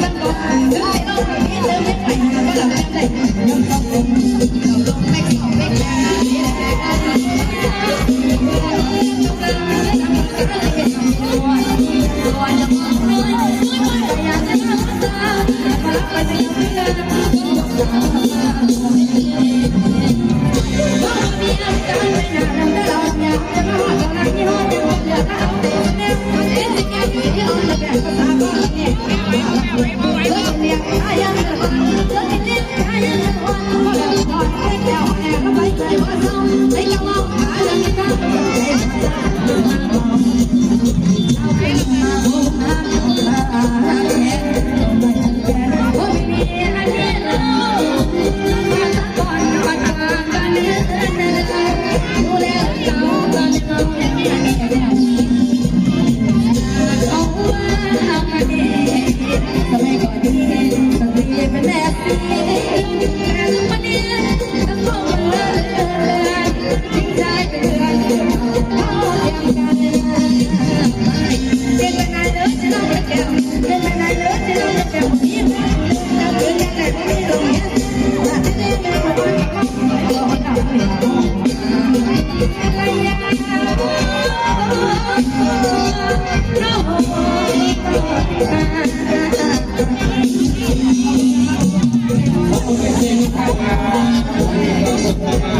Don't forget to Thank you.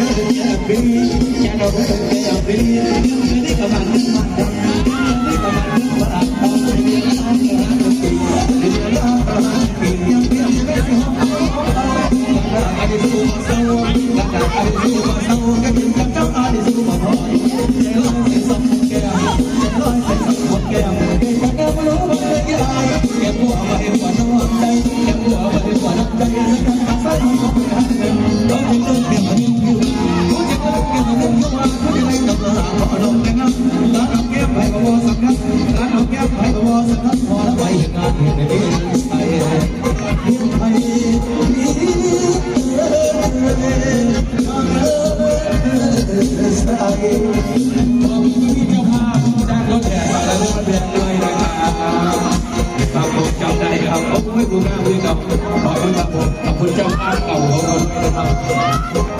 Can I be? Can I be? Can I be? Can I be? Can I be? Can I be? นครไว้กันในเมืองไทเมืองไที่รือเรือมาเรือสายผมมีเจ้าภาพจ้างรถแห่มามาเดือนด้วยราได้รับผมไม่ดูหน้าเลยครับขอรับผมขอรู้าภาพเก่เราด้รับ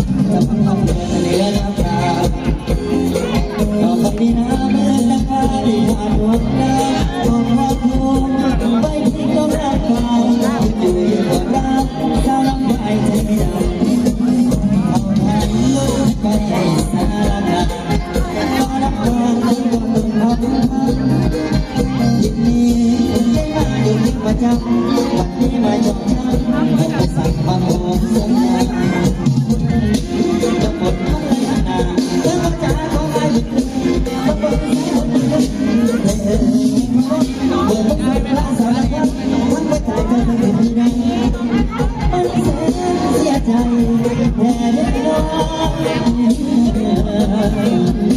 You.